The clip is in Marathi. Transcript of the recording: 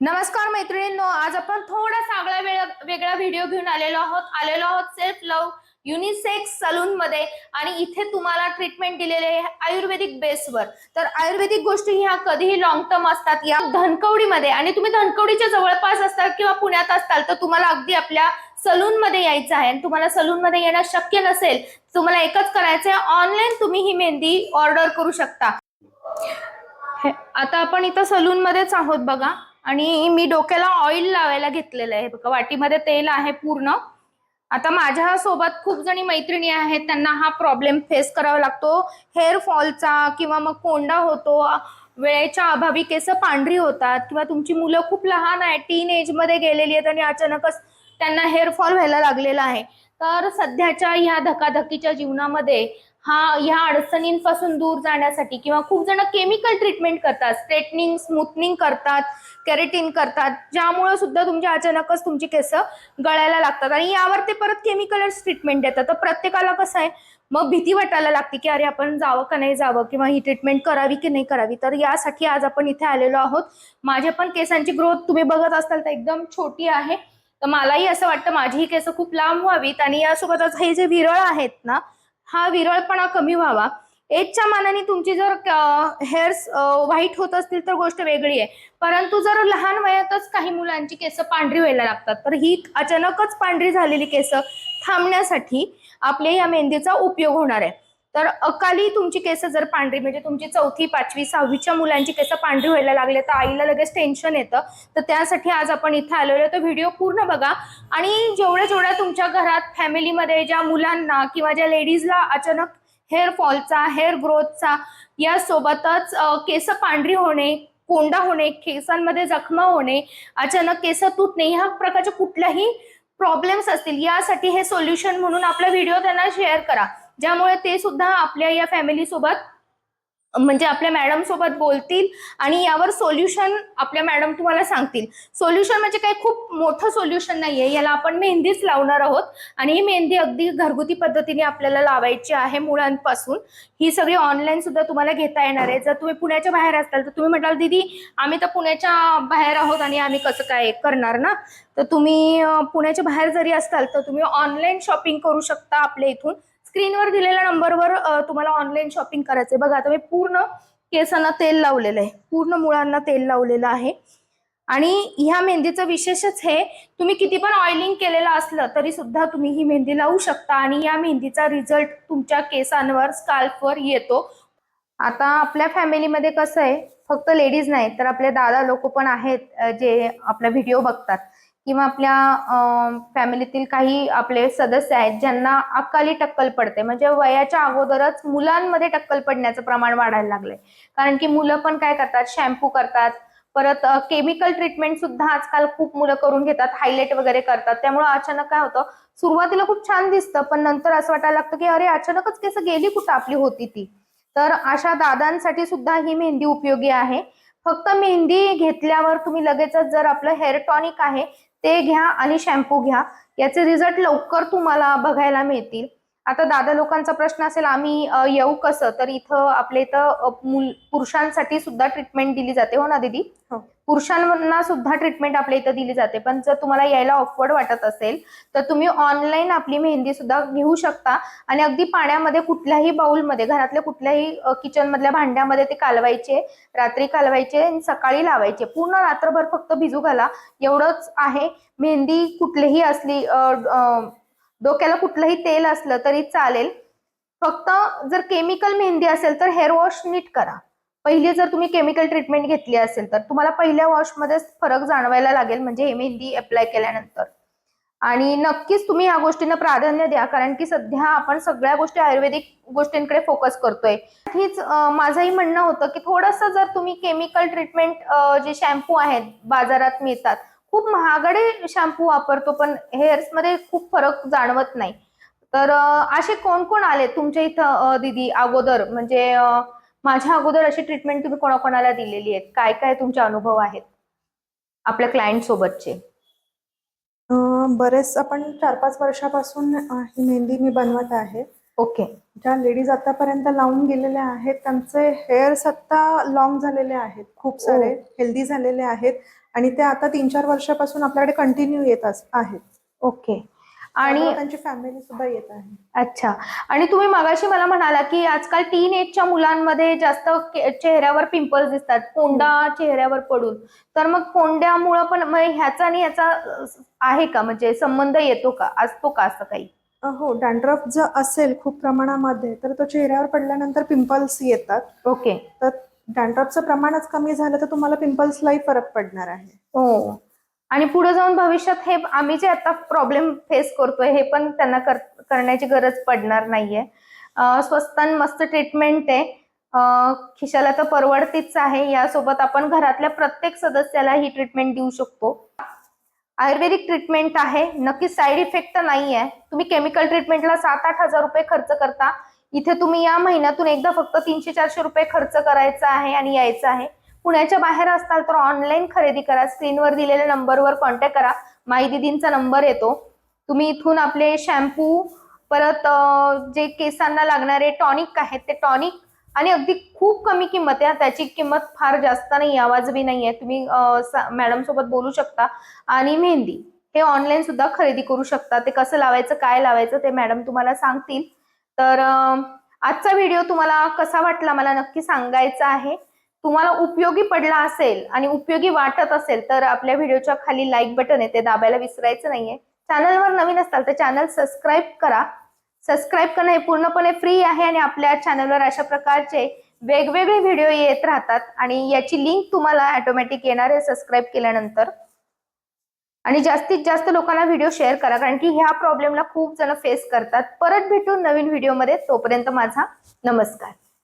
नमस्कार मैत्रिणींनो आज आपण थोडा सागळा वेळ- वेगळा व्हिडिओ घेऊन आलेलो आहोत. आलेलो आहोत सेल्फ लव्ह युनिसेक्स सलून मध्ये आणि इथे तुम्हाला ट्रीटमेंट दिलेले आहे आयुर्वेदिक बेसवर तर आयुर्वेदिक गोष्टी ह्या कधीही लॉंग टर्म असतात. या धनकवडीमध्ये आणि तुम्ही धनकवडीच्या जवळपास असतात किंवा पुण्यात असताल तर तुम्हाला अगदी आपल्या सलून मध्ये यायचं आहे. आणि तुम्हाला सलून मध्ये येणं शक्य नसेल तुम्हाला एकच करायचं आहे ऑनलाईन तुम्ही ही मेहंदी ऑर्डर करू शकता. आता आपण इथं सलून मध्येच आहोत बघा. आणि मी डोक्याला ऑइल लावायला घेतलेलं आहे. बघा वाटीमध्ये तेल आहे पूर्ण. आता माझ्या सोबत खूप जणी मैत्रिणी आहेत. त्यांना हा प्रॉब्लेम फेस करावा लागतो. हेअर फॉलचा किंवा मग कोंडा होतो वेळेच्या अभावी केस पांढरी होतात किंवा तुमची मुलं खूप लहान आहेत टीन एजमध्ये गेलेली आहेत आणि अचानकच त्यांना हेअर फॉल व्हायला लागलेला आहे. तर सध्याच्या ह्या धकाधकीच्या जीवनामध्ये हा ह्या अडचणींपासून दूर जाण्यासाठी किंवा खूप जण केमिकल ट्रीटमेंट करतात स्ट्रेटनिंग स्मूथनिंग करतात कॅरेटिन करतात ज्यामुळे सुद्धा तुमच्या अचानकच तुमची केस गळायला लागतात. आणि यावर ते परत केमिकल ट्रीटमेंट देतात. तर प्रत्येकाला कसं आहे मग भीती वाटायला लागते की अरे आपण जावं का नाही जावं किंवा ही ट्रीटमेंट करावी की नाही करावी. तर यासाठी आज आपण इथे आलेलो आहोत. माझ्या पण केसांची ग्रोथ तुम्ही बघत असाल तर एकदम छोटी आहे. तर मलाही असं वाटतं माझी ही केस खूप लांब व्हावीत आणि यासोबतच हे जे विरळ आहेत ना हा विरळपणा कमी व्हावा. एजच्या मानाने तुमची जर हेअर्स व्हाईट होत असतील तर गोष्ट वेगळी आहे. परंतु जर लहान वयातच काही मुलांची केस पांढरी व्हायला लागतात तर ही अचानकच पांढरी झालेली केस थांबण्यासाठी आपल्या या मेहंदीचा उपयोग होणार आहे. तर अकाली तुमची केस जर पांढरी म्हणजे तुमची चौथी पाचवी सहावीच्या मुलांची केस पांढरी व्हायला लागले तर आईला लगेच टेन्शन येतं. तर त्यासाठी आज आपण इथे आलेलो तर व्हिडिओ पूर्ण बघा. आणि जेवढ्या जेवढ्या तुमच्या घरात फॅमिलीमध्ये ज्या मुलांना किंवा ज्या लेडीजला अचानक हेअर फॉलचा हेअर ग्रोथचा यासोबतच केस पांढरी होणे कोंडा होणे केसांमध्ये जखमा होणे अचानक केस तुटणे ह्या प्रकारच्या कुठल्याही प्रॉब्लेम्स असतील यासाठी हे सोल्युशन म्हणून आपला व्हिडिओ त्यांना शेअर करा. ज्यामुळे ते सुद्धा आपल्या या फॅमिली सोबत म्हणजे आपल्या मॅडम सोबत बोलतील आणि यावर सोल्युशन आपल्या मॅडम तुम्हाला सांगतील. सोल्युशन म्हणजे काही खूप मोठं सोल्युशन नाहीये. याला आपण मेहंदीच लावणार आहोत आणि ही मेहंदी अगदी घरगुती पद्धतीने आपल्याला लावायची आहे मुळांपासून ही सगळी ऑनलाईन सुद्धा तुम्हाला घेता येणार आहे. जर तुम्ही पुण्याच्या बाहेर असताल तर तुम्ही म्हणाल दीदी आम्ही तर पुण्याच्या बाहेर आहोत आणि आम्ही कसं काय करणार ना? तर तुम्ही पुण्याच्या बाहेर जरी असाल तर तुम्ही ऑनलाईन शॉपिंग करू शकता आपल्या इथून. स्क्रीनवर दिलेल्या नंबरवर तुम्हाला ऑनलाईन शॉपिंग करायचंय. बघा आता मी पूर्ण केसांना तेल लावलेलं आहे. पूर्ण मुळांना तेल लावलेलं आहे. आणि ह्या मेहंदीचं विशेषच हे तुम्ही किती पण ऑइलिंग केलेलं असलं तरी सुद्धा तुम्ही ही मेहंदी लावू शकता. आणि या मेहंदीचा रिझल्ट तुमच्या केसांवर स्काल्फवर येतो. आता आपल्या फॅमिलीमध्ये कसं आहे फक्त लेडीज नाही तर आपले दादा लोक पण आहेत जे आपला व्हिडिओ बघतात. किंवा आपल्या फॅमिलीतील काही आपले सदस्य आहेत ज्यांना अकाली टक्कल पडते. म्हणजे वयाच्या अगोदरच मुलांमध्ये टक्कल पडण्याचं प्रमाण वाढायला लागलंय. कारण की मुलं पण काय करतात? शॅम्पू करतात. परत केमिकल ट्रीटमेंट सुद्धा आजकाल खूप मुलं करून घेतात. हायलाइट वगैरे करतात. त्यामुळे अचानक काय होतं? सुरुवातीला खूप छान दिसतं पण नंतर असं वाटायला लागतं की अरे अचानकच केस गेली कुठं आपली होती ती? तर अशा दादांसाठी सुद्धा ही मेहंदी उपयोगी आहे. फक्त मेहंदी घेतल्यावर तुम्ही लगेचच जर आपलं हेअर टॉनिक आहे ते घ्या आणि शॅम्पू घ्या. याचे रिझल्ट लवकर तुम्हाला बघायला मिळतील. आता दादा लोकांचा प्रश्न असेल आम्ही येऊ कसं? तर इथं आपल्या इथं पुरुषांसाठी सुद्धा ट्रीटमेंट दिली जाते. हो ना दीदी? हो. पुरुषांना सुद्धा ट्रीटमेंट आपल्या इथं दिली जाते. पण जर तुम्हाला यायला ऑफवर्ड वाटत असेल तर तुम्ही ऑनलाईन आपली मेहंदी सुद्धा घेऊ शकता. आणि अगदी पाण्यामध्ये कुठल्याही बाउलमध्ये घरातल्या कुठल्याही किचनमधल्या भांड्यामध्ये ते कालवायचे रात्री कालवायचे आणि सकाळी लावायचे. पूर्ण रात्रभर फक्त भिजू घाला. एवढंच आहे. मेहंदी कुठलीही असली डोक्याला कुठलंही तेल असलं तरी चालेल. फक्त जर केमिकल मेहंदी असेल तर हेअर वॉश नीट करा. पहिली जर तुम्ही केमिकल ट्रीटमेंट घेतली असेल तर तुम्हाला पहिल्या वॉशमध्येच फरक जाणवायला लागेल म्हणजे हे मेहंदी अप्लाय केल्यानंतर. आणि नक्कीच तुम्ही या गोष्टींना प्राधान्य द्या कारण की सध्या आपण सगळ्या गोष्टी आयुर्वेदिक गोष्टींकडे फोकस करतोय. हीच माझंही म्हणणं होतं की थोडंसं जर तुम्ही केमिकल ट्रीटमेंट जे शॅम्पू आहेत बाजारात मिळतात खूप महागडे शॅम्पू वापरतो पण हेअर्समध्ये खूप फरक जाणवत नाही. तर असे कोण कोण आले तुमच्या इथं दिदी दीदी अगोदर? म्हणजे माझ्या अगोदर अशी ट्रीटमेंट तुम्ही कोणाकोणाला दिलेली आहेत? काय काय तुमचे अनुभव आहेत? आपल्या क्लायंट सोबतचे. बरेच आपण चार पाच वर्षापासून ही मेहंदी मी बनवत आहे. ओके. ज्या लेडीज आतापर्यंत लावून गेलेल्या आहेत त्यांचे हेअर्स आता लॉंग झालेले आहेत. खूप सारे हेल्दी झालेले आहेत. आणि ते आता तीन चार वर्षापासून आपल्याकडे कंटिन्यू येत आहेत. ओके. आणि त्यांची फॅमिली सुद्धा येत आहे. अच्छा. आणि तुम्ही मगाशी मला म्हणाला की आजकाल टीन एजच्या मुलांमध्ये जास्त चेहऱ्यावर पिंपल्स दिसतात कोंडा चेहऱ्यावर पडून. तर मग कोंड्यामुळं पण ह्याचा आणि याचा अ, आहे का? म्हणजे संबंध येतो का? असतो का असं काही? हो डॅन्ड्रफ जर असेल खूप प्रमाणामध्ये तर तो चेहऱ्यावर पडल्यानंतर पिंपल्स येतात. ओके तर डॅन्ड्रफचं प्रमाणच कमी झालं तर तुम्हाला पिंपल्सलाही फरक पडणार आहे. हो. आणि पुढे जाऊन भविष्यात हे आम्ही जे आता प्रॉब्लेम फेस करतोय हे पण त्यांना कर, करण्याची गरज पडणार नाहीये. स्वस्त आणि मस्त ट्रीटमेंट आहे. खिशाला तर परवडतीच आहे. यासोबत आपण घरातल्या प्रत्येक सदस्याला ही ट्रीटमेंट देऊ शकतो. आयुर्वेदिक ट्रीटमेंट आहे. नक्की साईड इफेक्ट तर नाही आहे तुम्ही केमिकल ट्रीटमेंटला सात आठ हजार रुपये खर्च करता. इथे तुम्ही या महिन्यातून एकदा फक्त तीनशे चारशे रुपये खर्च करायचा आहे आणि यायचं आहे. पुण्याच्या बाहेर असताल तर ऑनलाईन खरेदी करा. स्क्रीनवर दिलेल्या नंबरवर कॉन्टॅक्ट करा. माई दिदींचा नंबर येतो. तुम्ही इथून आपले शॅम्पू परत जे केसांना लागणारे टॉनिक आहेत ते टॉनिक आणि अगदी खूप कमी किंमत आहे. त्याची किंमत फार जास्त नाही आवाजबी नाही आहे. तुम्ही मॅडम सोबत बोलू शकता. आणि मेहंदी हे ऑनलाईन सुद्धा खरेदी करू शकता. ते कसं लावायचं काय लावायचं ते मॅडम तुम्हाला सांगतील. तर आजचा व्हिडिओ तुम्हाला कसा वाटला मला नक्की सांगायचा आहे. तुम्हाला उपयोगी पडला असेल आणि उपयोगी वाटत असेल तर आपल्या व्हिडिओच्या खाली लाईक बटन आहे ते दाबायला विसरायचं नाहीये. चॅनलवर नवीन असाल तर चॅनल सबस्क्राईब करा. सबस्क्राईब करणं हे पूर्णपणे फ्री आहे आणि आपल्या चॅनलवर अशा प्रकारचे वेगवेगळे व्हिडिओ येत राहतात आणि याची लिंक तुम्हाला ऑटोमॅटिक येणार आहे सबस्क्राईब केल्यानंतर. आणि जास्तीत जास्त लोकांना व्हिडिओ शेअर करा कारण की ह्या प्रॉब्लेमला खूप जण फेस करतात. परत भेटून नवीन व्हिडिओमध्ये तोपर्यंत माझा नमस्कार.